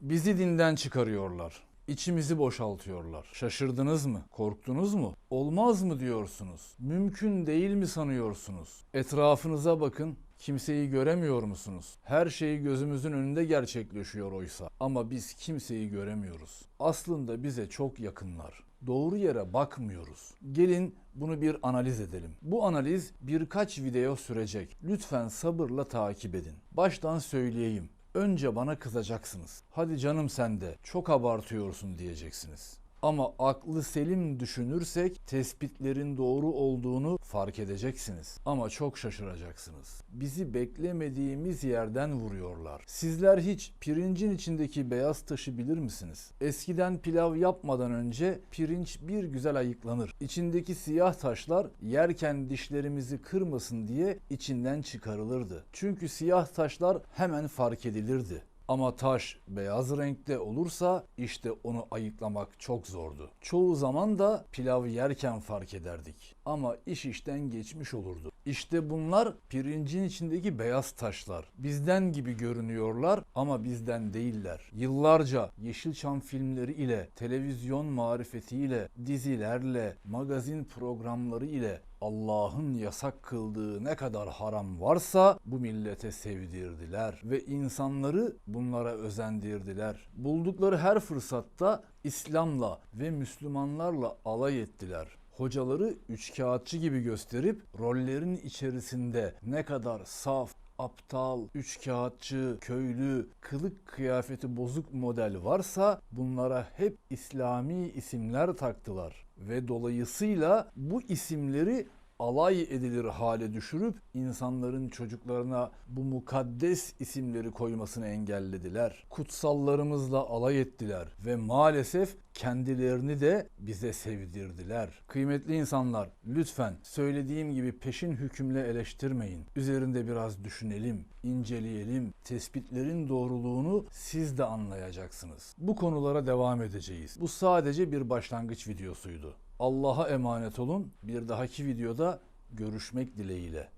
Bizi dinden çıkarıyorlar. İçimizi boşaltıyorlar. Şaşırdınız mı? Korktunuz mu? Olmaz mı diyorsunuz? Mümkün değil mi sanıyorsunuz? Etrafınıza bakın. Kimseyi göremiyor musunuz? Her şey gözümüzün önünde gerçekleşiyor oysa. Ama biz kimseyi göremiyoruz. Aslında bize çok yakınlar. Doğru yere bakmıyoruz. Gelin bunu bir analiz edelim. Bu analiz birkaç video sürecek. Lütfen sabırla takip edin. Baştan söyleyeyim. Önce bana kızacaksınız. Hadi canım sen de çok abartıyorsun diyeceksiniz. Ama aklı selim düşünürsek tespitlerin doğru olduğunu fark edeceksiniz. Ama çok şaşıracaksınız. Bizi beklemediğimiz yerden vuruyorlar. Sizler hiç pirincin içindeki beyaz taşı bilir misiniz? Eskiden pilav yapmadan önce pirinç bir güzel ayıklanır. İçindeki siyah taşlar yerken dişlerimizi kırmasın diye içinden çıkarılırdı. Çünkü siyah taşlar hemen fark edilirdi. Ama taş beyaz renkte olursa işte onu ayıklamak çok zordu. Çoğu zaman da pilav yerken fark ederdik. Ama iş işten geçmiş olurdu. İşte bunlar pirincin içindeki beyaz taşlar. Bizden gibi görünüyorlar ama bizden değiller. Yıllarca Yeşilçam filmleri ile, televizyon marifetiyle, dizilerle, magazin programları ile Allah'ın yasak kıldığı ne kadar haram varsa bu millete sevdirdiler ve insanları bunlara özendirdiler. Buldukları her fırsatta İslam'la ve Müslümanlarla alay ettiler. Hocaları üçkağıtçı gibi gösterip rollerin içerisinde ne kadar saf, aptal, üçkağıtçı, köylü, kılık kıyafeti bozuk model varsa bunlara hep İslami isimler taktılar. Ve dolayısıyla bu isimleri alay edilir hale düşürüp insanların çocuklarına bu mukaddes isimleri koymasını engellediler. Kutsallarımızla alay ettiler ve maalesef kendilerini de bize sevdirdiler. Kıymetli insanlar lütfen söylediğim gibi peşin hükümle eleştirmeyin. Üzerinde biraz düşünelim, inceleyelim. Tespitlerin doğruluğunu siz de anlayacaksınız. Bu konulara devam edeceğiz. Bu sadece bir başlangıç videosuydu. Allah'a emanet olun. Bir dahaki videoda görüşmek dileğiyle.